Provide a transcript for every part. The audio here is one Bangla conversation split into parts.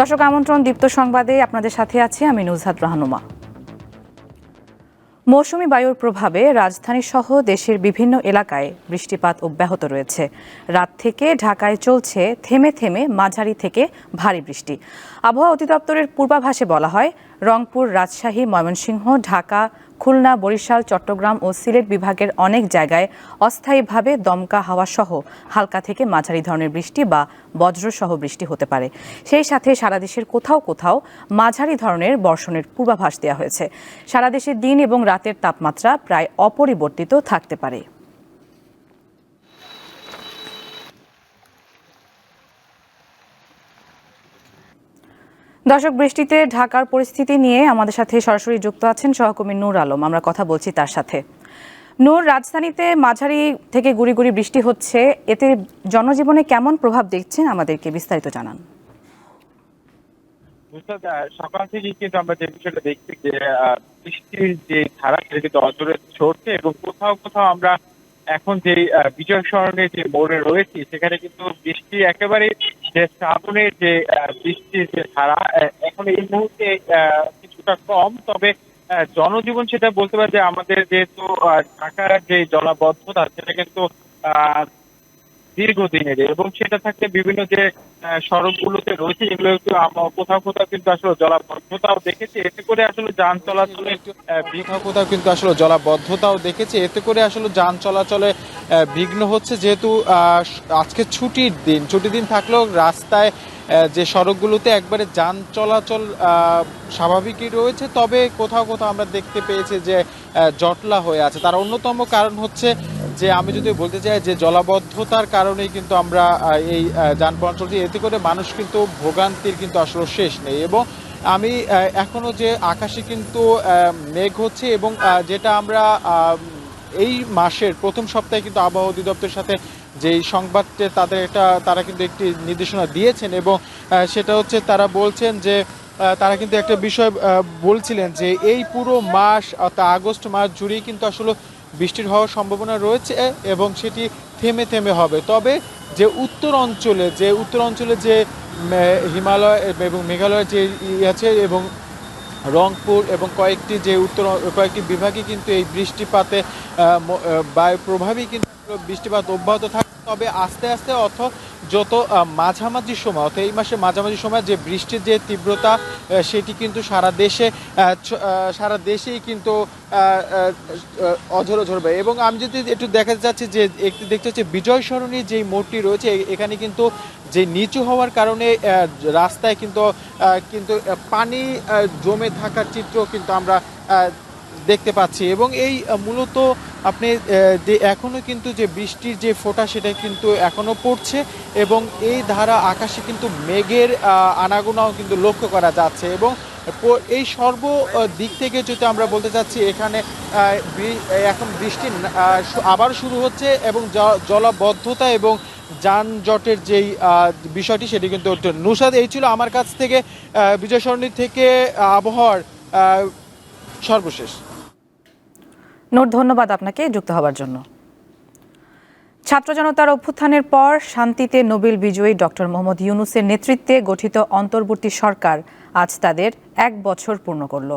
দর্শক আমন্ত্রণ, দীপ্ত সংবাদে আপনাদের সাথে আছি আমি নুজহাত রাহানুমা। মৌসুমি বায়ুর প্রভাবে রাজধানী সহ দেশের বিভিন্ন এলাকায় বৃষ্টিপাত অব্যাহত রয়েছে। রাত থেকে ঢাকায় চলছে থেমে থেমে মাঝারি থেকে ভারী বৃষ্টি। আবহাওয়া অধিদপ্তরের পূর্বাভাসে বলা হয়, রংপুর, রাজশাহী, ময়মনসিংহ, ঢাকা খুলনা, বরিশাল, চট্টগ্রাম ও সিলেট বিভাগের অনেক জায়গায় অস্থায়ীভাবে দমকা হাওয়া সহ হালকা থেকে মাঝারি ধরনের বৃষ্টি বা বজ্রসহ বৃষ্টি হতে পারে। সেই সাথে সারা দেশের কোথাও কোথাও মাঝারি ধরনের বর্ষণের পূর্বাভাস দেওয়া হয়েছে। সারা দেশে দিন এবং রাতের তাপমাত্রা প্রায় অপরিবর্তিত থাকতে পারে। দর্শক, বৃষ্টিতে ঢাকার পরিস্থিতি নিয়ে আমাদের সাথে সরাসরি যুক্ত আছেন সহকর্মী নূর আলম। আমরা কথা বলছি তার সাথে। নূর, রাজধানীতে মাঝারি থেকে গুড়ি গুড়ি বৃষ্টি হচ্ছে। এতে জনজীবনে কেমন প্রভাব দেখছেন আমাদেরকে বিস্তারিত জানান। সকাল থেকে কিন্তু আমরা যে বিষয়টা দেখছি যে বৃষ্টির যে ধারা, সেটা কিন্তু অজরে ছড়ছে এবং কোথাও কোথাও আমরা এখন যে বিজয় স্মরণের যে মোড়ে রয়েছি, সেখানে কিন্তু বৃষ্টি একেবারে যে শ্রাবণের যে বৃষ্টির যে ধারা এখন এই মুহূর্তে কিছুটা কম, তবে জনজীবন সেটা বলতে পারে যে আমাদের যেহেতু ঢাকার যে জলাবদ্ধতা, সেটা কিন্তু দীর্ঘদিনের। এবং সেটা থাকতে বিভিন্ন যে সড়কগুলোতে রয়েছে, এগুলো একটু কোথাও কোথাও কিন্তু আসলে জলাবদ্ধতাও দেখেছি। এতে করে আসলে যান চলাচলে কোথাও কোথাও কিন্তু আসলে জলাবদ্ধতাও দেখেছি। এতে করে আসলে যান চলাচলে বিঘ্ন হচ্ছে যেহেতু আজকে ছুটির দিন। ছুটির দিন থাকলেও রাস্তায় যে সড়কগুলোতে একবারে যান চলাচল স্বাভাবিকই রয়েছে। তবে কোথাও কোথাও আমরা দেখতে পেয়েছি যে জটলা হয়ে আছে। তার অন্যতম কারণ হচ্ছে যে আমি যদি বলতে চাই যে জলাবদ্ধতার কারণেই কিন্তু আমরা এই যানবাহন চলছি, এতে করে মানুষ কিন্তু ভোগান্তির কিন্তু আসলে শেষ নেই এবং আমি এখনও যে আকাশে কিন্তু মেঘ হচ্ছে এবং যেটা আমরা এই মাসের প্রথম সপ্তাহে কিন্তু আবহাওয়া অধিদপ্তরের সাথে যেই সংবাদটি তাদের একটা, তারা কিন্তু একটি নির্দেশনা দিয়েছেন এবং সেটা হচ্ছে তারা বলছেন যে তারা কিন্তু একটা বিষয় বলছিলেন যে এই পুরো মাস, অর্থাৎ আগস্ট মাস জুড়েই কিন্তু আসলে বৃষ্টির হওয়ার সম্ভাবনা রয়েছে এবং সেটি থেমে থেমে হবে। তবে যে উত্তর অঞ্চলে, যে উত্তর অঞ্চলে যে হিমালয় এবং মেঘালয় যে আছে এবং রংপুর এবং কয়েকটি যে উত্তর, কয়েকটি বিভাগে কিন্তু এই বৃষ্টিপাতে বায়ু প্রভাবই কিন্তু বৃষ্টিপাত অব্যাহত থাকে তবে আস্তে আস্তে অর্থ যত মাঝামাঝি সময় অর্থাৎ এই মাসে মাঝামাঝি সময় যে বৃষ্টির যে তীব্রতা সেটি কিন্তু সারা দেশে সারা দেশেই কিন্তু আহ, ঝরবে এবং আমি যদি একটু দেখাতে চাচ্ছি যে একটু দেখতে হচ্ছে বিজয় সরণী যেই মোড়টি রয়েছে এখানে কিন্তু যে নিচু হওয়ার কারণে রাস্তায় কিন্তু কিন্তু পানি জমে থাকার চিত্র কিন্তু আমরা দেখতে পাচ্ছি। এবং এই মূলত আপনি যে এখনও কিন্তু যে বৃষ্টির যে ফোঁটা সেটা কিন্তু এখনও পড়ছে এবং এই ধারা আকাশে কিন্তু মেঘের আনাগোনাও কিন্তু লক্ষ্য করা যাচ্ছে এবং এই সর্ব দিক থেকে যদি আমরা বলতে চাচ্ছি এখানে এখন বৃষ্টি আবার শুরু হচ্ছে এবং জলাবদ্ধতা এবং যানজটের যেই বিষয়টি সেটি কিন্তু নুসাদ। এই ছিল আমার কাছ থেকে বিজয় সরণি থেকে আবহাওয়ার সর্বশেষ। নোট, ধন্যবাদ আপনাকে যুক্ত হবার জন্য। ছাত্র জনতার অভ্যুত্থানের পর শান্তিতে নোবেল বিজয়ী ডক্টর মোহাম্মদ ইউনুসের নেতৃত্বে গঠিত অন্তর্বর্তী সরকার আজ তাদের এক বছর পূর্ণ করল।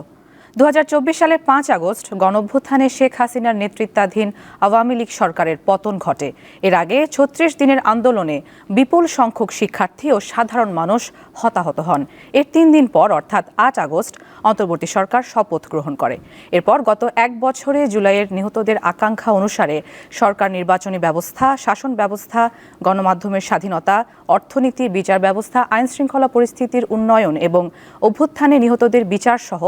দু হাজার চব্বিশ সালের পাঁচ আগস্ট গণঅভ্যুত্থানে শেখ হাসিনার নেতৃত্বাধীন আওয়ামী লীগ সরকারের পতন ঘটে। এর আগে ছত্রিশ দিনের আন্দোলনে বিপুল সংখ্যক শিক্ষার্থী ও সাধারণ মানুষ হতাহত হন। এর তিন দিন পর, অর্থাৎ আট আগস্ট, অন্তর্বর্তী সরকার শপথ গ্রহণ করে। এরপর গত এক বছরে জুলাইয়ের নিহতদের আকাঙ্ক্ষা অনুসারে সরকার নির্বাচনী ব্যবস্থা, শাসন ব্যবস্থা, গণমাধ্যমের স্বাধীনতা, অর্থনীতি, বিচার ব্যবস্থা আইন শৃঙ্খলা পরিস্থিতির উন্নয়ন এবং অভ্যুত্থানে নিহতদের বিচার সহ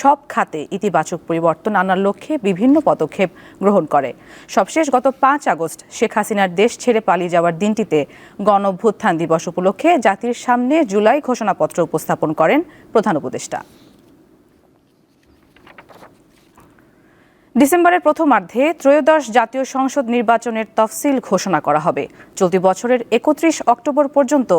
সব খাতে ইতিবাচক পরিবর্তন আনার লক্ষ্যে বিভিন্ন পদক্ষেপ গ্রহণ করে। সবশেষ গত পাঁচ আগস্ট শেখ হাসিনার দেশ ছেড়ে পালিয়ে যাওয়ার দিনটিতে গণ অভ্যুত্থান দিবস উপলক্ষে জাতির সামনে জুলাই ঘোষণাপত্র উপস্থাপন করেন প্রধান উপদেষ্টা। ডিসেম্বরের প্রথমার্ধে ত্রয়োদশ জাতীয় সংসদ নির্বাচনের তফসিল ঘোষণা করা হবে। চলতি বছরের একত্রিশ অক্টোবর পর্যন্ত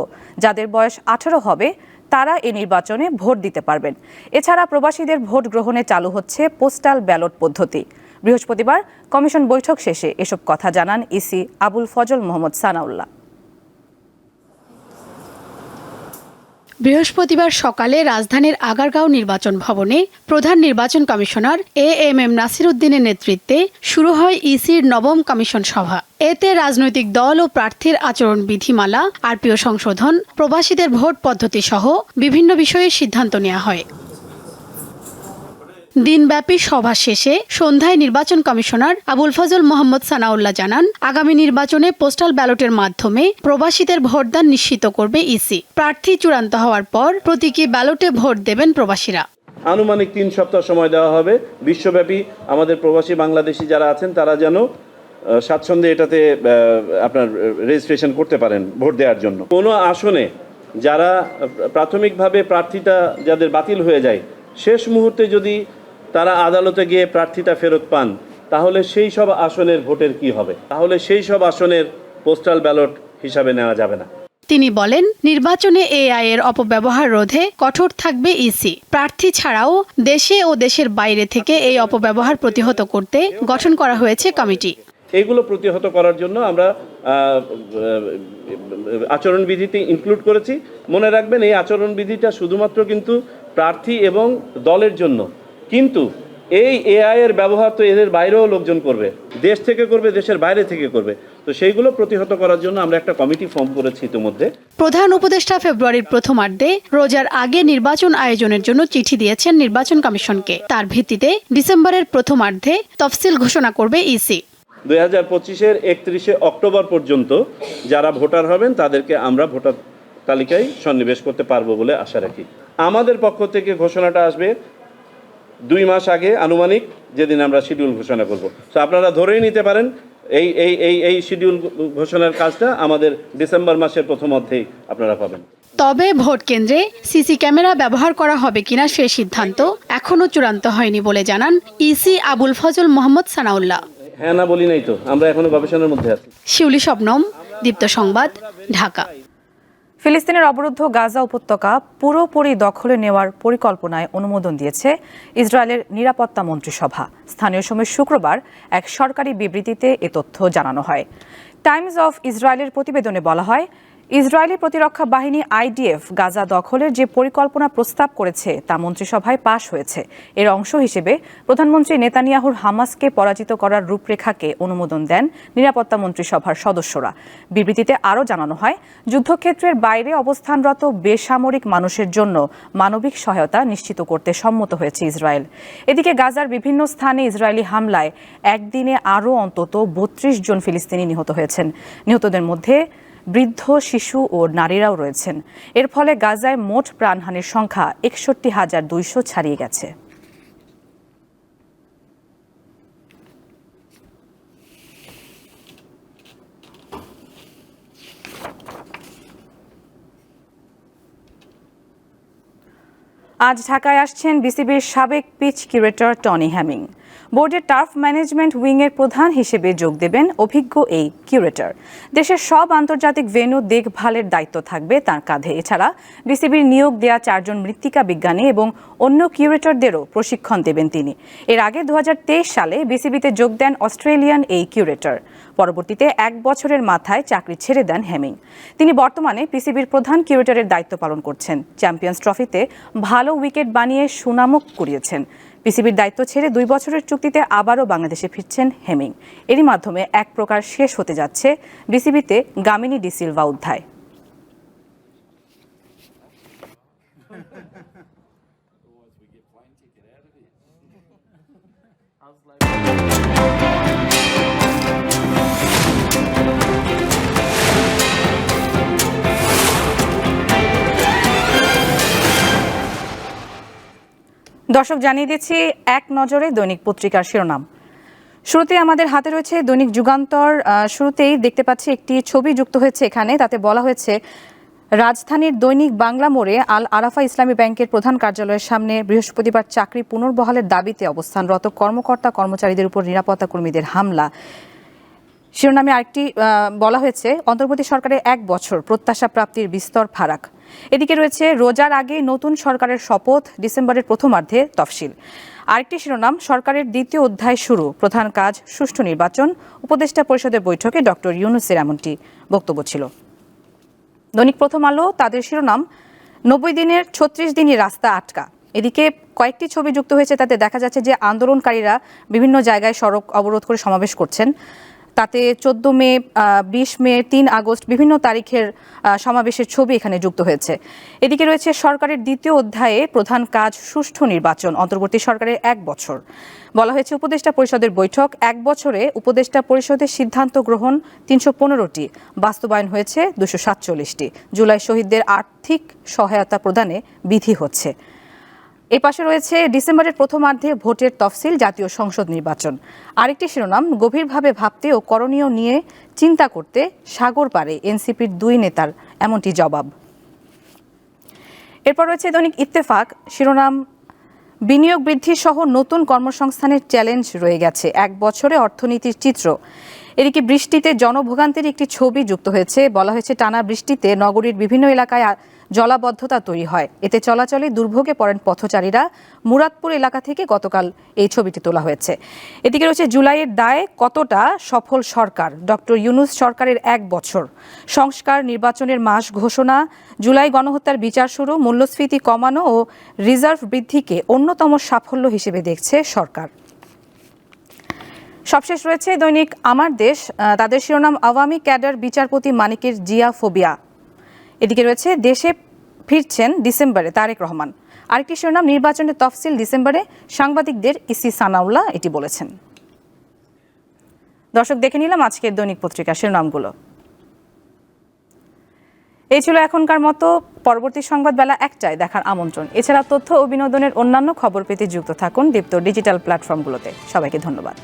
যাদের বয়স আঠারো হবে তারা এ নির্বাচনে ভোট দিতে পারবেন। এছাড়া প্রবাসীদের ভোট গ্রহণে চালু হচ্ছে পোস্টাল ব্যালট পদ্ধতি। বৃহস্পতিবার কমিশন বৈঠক শেষে এসব কথা জানান ইসি আবুল ফজল মোহাম্মদ সানাউল্লাহ। বৃহস্পতিবার সকালে রাজধানীর আগারগাঁও নির্বাচন ভবনে প্রধান নির্বাচন commissioner A M M Nasir উদ্দিনের নেতৃত্বে শুরু হয় ইসির নবম কমিশন সভা। এতে রাজনৈতিক দল ও প্রার্থীর আচরণ বিধিমালা, আরপিও সংশোধন, প্রবাসীদের ভোট পদ্ধতি সহ বিভিন্ন বিষয়ে সিদ্ধান্ত নেওয়া হয়। দিনব্যাপী সভা শেষে সন্ধ্যায় নির্বাচন কমিশনার আবুল ফজল মোহাম্মদ সানাউল্লাহ জানান, আগামী নির্বাচনে পোস্টাল ব্যালটের মাধ্যমে প্রবাসীদের ভোটদান নিশ্চিত করবে ইসি। প্রার্থী চূড়ান্ত হওয়ার পর প্রতীকী ব্যালটে ভোট দেবেন প্রবাসীরা। আনুমানিক তিন সপ্তাহ সময় দেওয়া হবে। বিশ্বব্যাপী আমাদের প্রবাসী বাংলাদেশি যারা আছেন, তারা যেন স্বাচ্ছন্দ্যে এটাতে আপনার রেজিস্ট্রেশন করতে পারেন ভোট দেওয়ার জন্য। কোনো আসনে যারা প্রাথমিকভাবে প্রার্থীটা যাদের বাতিল হয়ে যায়, শেষ মুহূর্তে যদি তারা আদালতে গিয়ে প্রার্থীটা ফেরত পান তাহলে সেই সব আসনের ভোটের কি হবে? তাহলে সেই সব আসনের পোস্টাল ব্যালট হিসাবে নেওয়া যাবে না। তিনি বলেন নির্বাচনে এআই এর অপব্যবহার রোধে কঠোর থাকবে ইসি। প্রার্থী ছাড়াও দেশে ও দেশের বাইরে থেকে এই অপব্যবহার প্রতিহত করতে গঠন করা হয়েছে কমিটি। এইগুলো প্রতিহত করার জন্য আমরা আচরণবিধিতে ইনক্লুড করেছি। মনে রাখবেন এই আচরণবিধিটা শুধুমাত্র কিন্তু প্রার্থী এবং দলের জন্য কিন্তু এই এআই এর ব্যবহার তো এদের বাইরেও লোকজন করবে। দেশ থেকে করবে দেশের বাইরে থেকে করবে। তো সেইগুলো প্রতিহত করার জন্য আমরা একটা কমিটি ফর্ম করেছি ইতিমধ্যে। প্রধান উপদেষ্টা ফেব্রুয়ারির প্রথমার্ধে রোজার আগে নির্বাচন আয়োজনের জন্য চিঠি দিয়েছেন নির্বাচন কমিশনকে। তার ভিত্তিতে ডিসেম্বরের প্রথমার্ধে তফসিল ঘোষণা করবে ইসি। দুই হাজার পঁচিশের একত্রিশে অক্টোবর পর্যন্ত যারা ভোটার হবেন তাদেরকে আমরা ভোটার তালিকায় সন্নিবেশ করতে পারব বলে আশা রাখি। আমাদের পক্ষ থেকে ঘোষণাটা আসবে দুই মাস আগে আনুমানিক যেদিন আমরা শিডিউল ঘোষণা করব। তো আপনারা ধরেই নিতে পারেন এই এই এই এই শিডিউল ঘোষণার কাজটা আমাদের ডিসেম্বর মাসের প্রথম অর্ধেই আপনারা পাবেন। তবে ভোট কেন্দ্রে সিসি ক্যামেরা ব্যবহার করা হবে কিনা সে সিদ্ধান্ত এখনও চূড়ান্ত হয়নি বলে জানান ইসি আবুল ফজল মোহাম্মদ সানাউল্লাহ। হ্যাঁ না বলি নাই তো আমরা এখনও গবেষণার মধ্যে আছি। শিউলি শবনম দীপ্ত সংবাদ ঢাকা। ফিলিস্তিনের অবরুদ্ধ গাজা উপত্যকা পুরোপুরি দখলে নেওয়ার পরিকল্পনায় অনুমোদন দিয়েছে ইসরায়েলের নিরাপত্তা মন্ত্রিসভা। স্থানীয় সময় শুক্রবার এক সরকারি বিবৃতিতে এ তথ্য জানানো হয়। টাইমস অফ ইসরায়েলের প্রতিবেদনে বলা হয় ইসরায়েলি প্রতিরক্ষা বাহিনী আইডিএফ গাজা দখলের যে পরিকল্পনা প্রস্তাব করেছে তা মন্ত্রিসভায় পাশ হয়েছে। এর অংশ হিসেবে প্রধানমন্ত্রী নেতানিয়াহুর হামাসকে পরাজিত করার রূপরেখাকে অনুমোদন দেন নিরাপত্তা মন্ত্রিসভার সদস্যরা। বিবৃতিতে আরও জানানো হয়, যুদ্ধক্ষেত্রের বাইরে অবস্থানরত বেসামরিক মানুষের জন্য মানবিক সহায়তা নিশ্চিত করতে সম্মত হয়েছে ইসরায়েল। এদিকে গাজার বিভিন্ন স্থানে ইসরায়েলি হামলায় একদিনে আরও অন্তত বত্রিশ জন ফিলিস্তিনি নিহত হয়েছেন। নিহতদের মধ্যে বৃদ্ধ, শিশু ও নারীরাও রয়েছেন। এর ফলে গাজায় মোট প্রাণহানির সংখ্যা একষট্টি হাজার দুইশো ছাড়িয়ে গেছে। আজ ঢাকায় আসছেন বিসিবির সাবেক পিচ কিউরেটর টনি হ্যামিং। বোর্ডের টার্ফ ম্যানেজমেন্ট উইংয়ের প্রধান হিসেবে যোগ দেবেন অভিজ্ঞ এই কিউরেটর। দেশের সব আন্তর্জাতিক ভেন্যু দেখভালের দায়িত্ব থাকবে তার কাঁধে। এছাড়া বিসিবির নিয়োগ দেয়া চারজন মৃত্তিকা বিজ্ঞানী এবং অন্য কিউরেটরদেরও প্রশিক্ষণ দেবেন তিনি। এর আগে দু হাজার তেইশ সালে বিসিবিতে যোগ দেন অস্ট্রেলিয়ান এই কিউরেটর। পরবর্তীতে এক বছরের মাথায় চাকরি ছেড়ে দেন হেমিং। তিনি বর্তমানে পিসিবির প্রধান কিউরেটরের দায়িত্ব পালন করছেন। চ্যাম্পিয়ন্স ট্রফিতে ভালো উইকেট বানিয়ে সুনামক কুড়িয়েছেন। পিসিবির দায়িত্ব ছেড়ে দুই বছরের চুক্তিতে আবারও বাংলাদেশে ফিরছেন হেমিং। এরই মাধ্যমে এক প্রকার শেষ হতে যাচ্ছে বিসিবিতে গামিনী ডিসিলভা অধ্যায়। দর্শক, জানিয়ে দিচ্ছি, এক নজরে দৈনিক পত্রিকার শিরোনাম। শুরুতে আমাদের হাতে রয়েছে দৈনিক যুগান্তর। শুরুতেই দেখতে পাচ্ছি, একটি ছবি যুক্ত হয়েছে এখানে। তাতে বলা হয়েছে, রাজধানীর দৈনিক বাংলা মোড়ে আল আরাফা ইসলামী ব্যাংকের প্রধান কার্যালয়ের সামনে বৃহস্পতিবার চাকরি পুনর্বহালের দাবিতে অবস্থানরত কর্মকর্তা কর্মচারীদের উপর নিরাপত্তা কর্মীদের হামলা। শিরোনামে আরেকটি বলা হয়েছে, অন্তর্বর্তী সরকারের এক বছর প্রত্যাশা প্রাপ্তির বিস্তর ফারাক। এদিকে রয়েছে, রোজার আগে নতুন সরকারের শপথ ডিসেম্বরের প্রথমার্ধে তফসিল। আরেকটি শিরোনাম, সরকারের দ্বিতীয় অধ্যায় শুরু, প্রধান কাজ সুষ্ঠু নির্বাচন, উপদেষ্টা পরিষদের বৈঠকে ডক্টর ইউনুসের এমনটি বক্তব্য ছিল। দৈনিক প্রথম আলো, তাদের শিরোনাম, নব্বই দিনের ছত্রিশ দিনই রাস্তা আটকা। এদিকে কয়েকটি ছবি যুক্ত হয়েছে, তাতে দেখা যাচ্ছে যে আন্দোলনকারীরা বিভিন্ন জায়গায় সড়ক অবরোধ করে সমাবেশ করছেন। তাতে চোদ্দ মে বিশ মে, তিন আগস্ট বিভিন্ন তারিখের সমাবেশের ছবি এখানে যুক্ত হয়েছে। এদিকে রয়েছে সরকারের দ্বিতীয় অধ্যায়ে প্রধান কাজ সুষ্ঠু নির্বাচন, অন্তর্বর্তী সরকারের এক বছর। বলা হয়েছে উপদেষ্টা পরিষদের বৈঠক, এক বছরে উপদেষ্টা পরিষদের সিদ্ধান্ত গ্রহণ তিনশো পনেরোটি, বাস্তবায়ন হয়েছে দুশো সাতচল্লিশটি। জুলাই শহীদদের আর্থিক সহায়তা প্রদানে বিধি হচ্ছে। এ পাশে রয়েছে ডিসেম্বরের প্রথমার্ধে ভোটের তফসিল জাতীয় সংসদ নির্বাচন। আরেকটি শিরোনাম, গভীরভাবে ভাবতে ও করণীয় নিয়ে চিন্তা করতে সাগর পারে এনসিপির দুই নেতার এমনটি জবাব। এরপর রয়েছে দৈনিক ইত্তেফাক, শিরোনাম, বিনিয়োগ বৃদ্ধি সহ নতুন কর্মসংস্থানের চ্যালেঞ্জ রয়ে গেছে। এক বছরে অর্থনীতির চিত্র। এদিকে বৃষ্টিতে জনভোগান্তির একটি ছবি যুক্ত হয়েছে। বলা হয়েছে, টানা বৃষ্টিতে নগরীর বিভিন্ন এলাকায় জলাবদ্ধতা তৈরি হয়। এতে চলাচলে দুর্ভোগে পড়েন পথচারীরা। মুরাদপুর এলাকা থেকে গতকাল এই ছবিটি তোলা হয়েছে। এদিকে রয়েছে জুলাইয়ের দায় কতটা সফল সরকার? ডক্টর ইউনুস সরকারের এক বছর। সংস্কার, নির্বাচনের মাস ঘোষণা, জুলাই গণহত্যার বিচার শুরু, মূল্যস্ফীতি কমানো ও রিজার্ভ বৃদ্ধিকে অন্যতম সাফল্য হিসেবে দেখছে সরকার। সবশেষ রয়েছে দৈনিক আমার দেশ। তাদের শিরোনাম আওয়ামী ক্যাডার বিচারপতি মানিকের জিয়া ফোবিয়া এদিকে রয়েছে, দেশে ফিরছেন ডিসেম্বরে তারেক রহমান। আরেকটি শিরোনাম, নির্বাচনের তফসিল ডিসেম্বরে, সাংবাদিকদের ইসি সানাউল্লাহ এটি বলেছেন। দর্শক, দেখে নিলাম আজকের দৈনিক পত্রিকার শিরোনামগুলো। এই ছিল এখনকার মতো, পরবর্তী সংবাদ বেলা একটায় দেখার আমন্ত্রণ। এছাড়া তথ্য ও বিনোদনের অন্যান্য খবর পেতে যুক্ত থাকুন দীপ্ত ডিজিটাল প্ল্যাটফর্মগুলোতে। সবাইকে ধন্যবাদ।